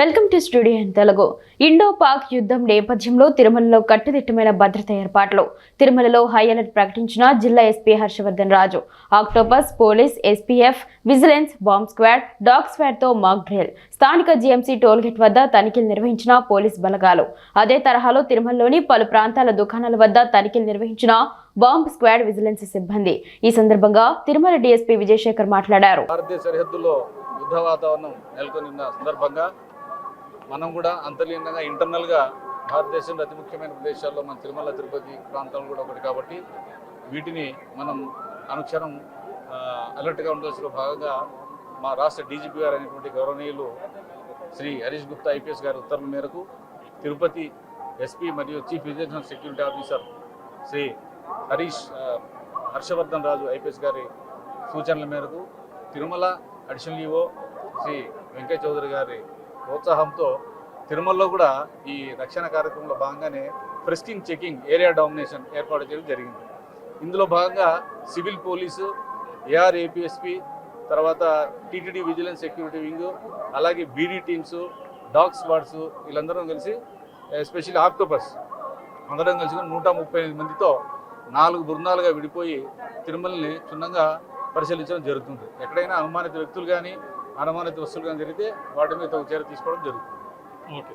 Welcome to studio in Telugu. Indo Pak యుద్ధం నేపథ్యంలో తిరుమలలో కట్టుదిట్టమైన భద్రత ఏర్పాట్లు. తిరుమలలో హై అలర్ట్ ప్రకటించిన జిల్లా SP Harshavardhan Raju octopus police SPF vigilance bomb squad dog స్క్వాడ్తో mock drill స్థానిక జీఎంసీ టోల్గేట్ వద్ద తనిఖీలు నిర్వహించిన పోలీస్ బలగాలు. అదే తరహాలో తిరుమలలోని పలు ప్రాంతాల దుకాణాల వద్ద తనిఖీలు నిర్వహించిన బాంబ్ స్క్వాడ్ విజిలెన్స్ సిబ్బంది. ఈ సందర్భంగా తిరుమల డీఎస్పీ విజయశేఖర్ మాట్లాడారు. భారతీయ యుద్ధ వాతావరణం నెలకొని ఉన్న సందర్భంగా మనం కూడా అంతర్లీనంగా ఇంటర్నల్గా భారతదేశంలో అతి ముఖ్యమైన ప్రదేశాల్లో మన తిరుమల తిరుపతి ప్రాంతాలు కూడా ఒకటి కాబట్టి వీటిని మనం అనుక్షణం అలర్ట్గా ఉండవలసిన భాగంగా మా రాష్ట్ర డీజీపీ గారు అయినటువంటి గౌరవనీయులు శ్రీ హరీష్ గుప్తా ఐపీఎస్ గారి ఉత్తర్వుల మేరకు తిరుపతి ఎస్పీ మరియు chief vigilance security officer Shri Harish Harshavardhan Raju IPS గారి సూచనల మేరకు తిరుమల అడిషనల్ ఈఓ శ్రీ వెంకయ్య చౌదరి గారి ప్రోత్సాహంతో తిరుమలలో కూడా ఈ రక్షణ కార్యక్రమంలో భాగంగానే ఫ్రెస్కింగ్ చెకింగ్ ఏరియా డామినేషన్ ఏర్పాటు చేయడం జరిగింది. ఇందులో భాగంగా సివిల్ పోలీసు ఏఆర్ ఏపీఎస్పీ తర్వాత టీటీడీ విజిలెన్స్ సెక్యూరిటీ వింగ్ అలాగే బీడీ టీమ్స్ డాగ్ స్క్వాడ్స్ వీళ్ళందరం కలిసి ఎస్పెషల్లీ ఆక్టోపస్ అందరం కలిసి నూట ముప్పై మందితో నాలుగు బృందాలుగా విడిపోయి తిరుమలని క్షుణ్ణంగా పరిశీలించడం జరుగుతుంది. ఎక్కడైనా అనుమానిత వ్యక్తులు కానీ అనుమానిత వస్తువులు కానీ జరిగితే వాటి మీద చర్య తీసుకోవడం జరుగుతుంది. ఓకే